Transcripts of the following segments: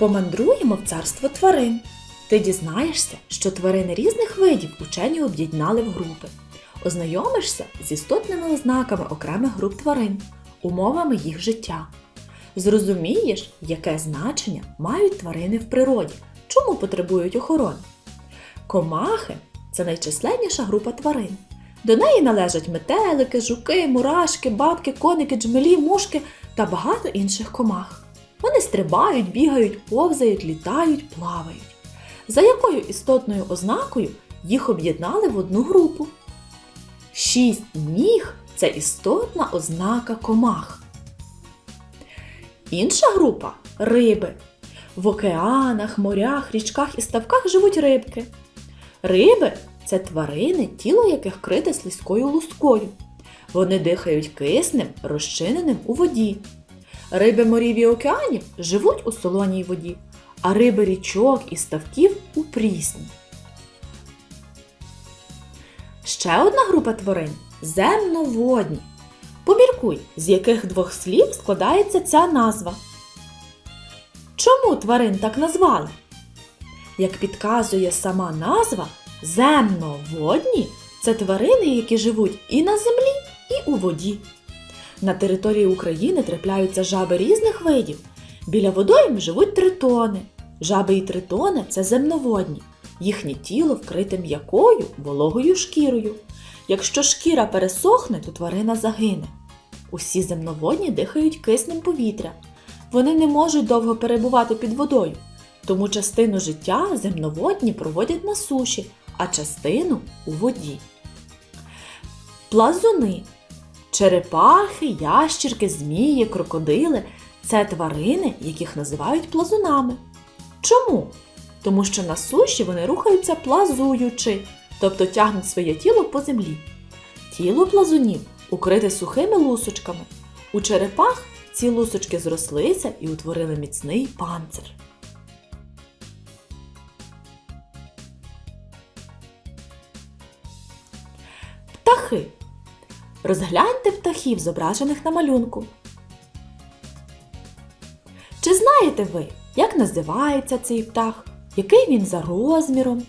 Помандруємо в царство тварин. Ти дізнаєшся, що тварини різних видів учені об'єднали в групи. Ознайомишся з істотними ознаками окремих груп тварин, умовами їх життя. Зрозумієш, яке значення мають тварини в природі, чому потребують охорони. Комахи це найчисленніша група тварин. До неї належать метелики, жуки, мурашки, бабки, коники, джмелі, мушки та багато інших комах. Вони стрибають, бігають, повзають, літають, плавають. За якою істотною ознакою їх об'єднали в одну групу? Шість ніг це істотна ознака комах. Інша група риби. В океанах, морях, річках і ставках живуть рибки. Риби це тварини, тіло яких вкрите слизькою лусткою. Вони дихають киснем, розчиненим у воді. Риби морів і океанів живуть у солоній воді, а риби річок і ставків у прісні. Ще одна група тварин земноводні. Поміркуй, з яких двох слів складається ця назва. Чому тварин так назвали? Як підказує сама назва, земноводні це тварини, які живуть і на землі, і у воді. На території України трапляються жаби різних видів. Біля водойм живуть тритони. Жаби і тритони це земноводні. Їхнє тіло вкрите м'якою вологою шкірою. Якщо шкіра пересохне, то тварина загине. Усі земноводні дихають киснем повітря. Вони не можуть довго перебувати під водою, тому частину життя земноводні проводять на суші, а частину у воді. Плазуни черепахи, ящірки, змії, крокодили це тварини, яких називають плазунами. Чому? Тому що на суші вони рухаються плазуючи, тобто тягнуть своє тіло по землі. Тіло плазунів укрите сухими лусочками. У черепах ці лусочки зрослися і утворили міцний панцир. Птахи. Розгляньте птахів, зображених на малюнку. Чи знаєте ви, як називається цей птах? Який він за розміром?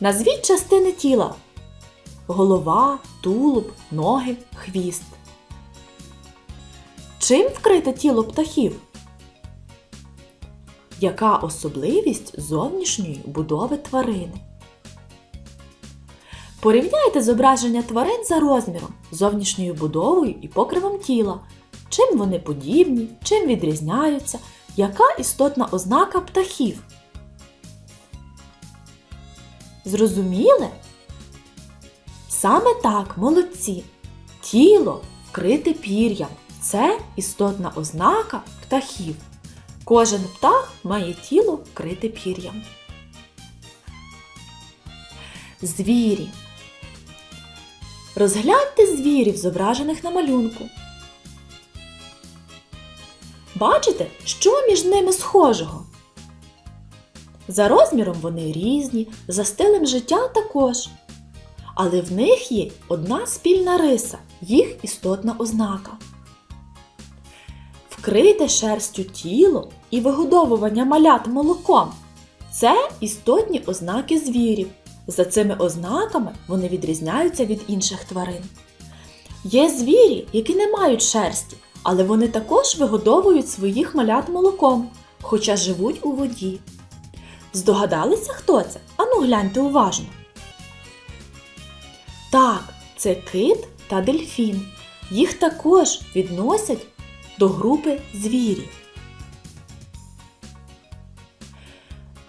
Назвіть частини тіла: голова, тулуб, ноги, хвіст. Чим вкрите тіло птахів? Яка особливість зовнішньої будови тварини? Порівняйте зображення тварин за розміром, зовнішньою будовою і покривом тіла. Чим вони подібні, чим відрізняються, яка істотна ознака птахів? Зрозуміли? Саме так, молодці. Тіло вкрите пір'ям. Це істотна ознака птахів. Кожен птах має тіло вкрите пір'ям. Звірі. Розгляньте звірів, зображених на малюнку. Бачите, що між ними схожого? За розміром вони різні, за стилем життя також. Але в них є одна спільна риса, їх істотна ознака. Вкрите шерстю тіло і вигодовування малят молоком це істотні ознаки звірів. За цими ознаками вони відрізняються від інших тварин. Є звірі, які не мають шерсті, але вони також вигодовують своїх малят молоком, хоча живуть у воді. Здогадалися, хто це? Ану гляньте уважно. Так, це кит та дельфін. Їх також відносять до групи звірів.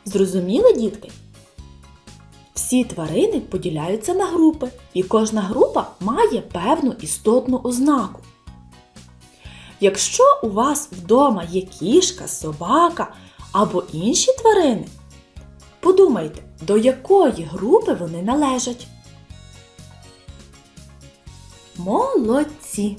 Зрозуміли, дітки? Всі тварини поділяються на групи, і кожна група має певну істотну ознаку. Якщо у вас вдома є кішка, собака або інші тварини, подумайте, до якої групи вони належать. Молодці!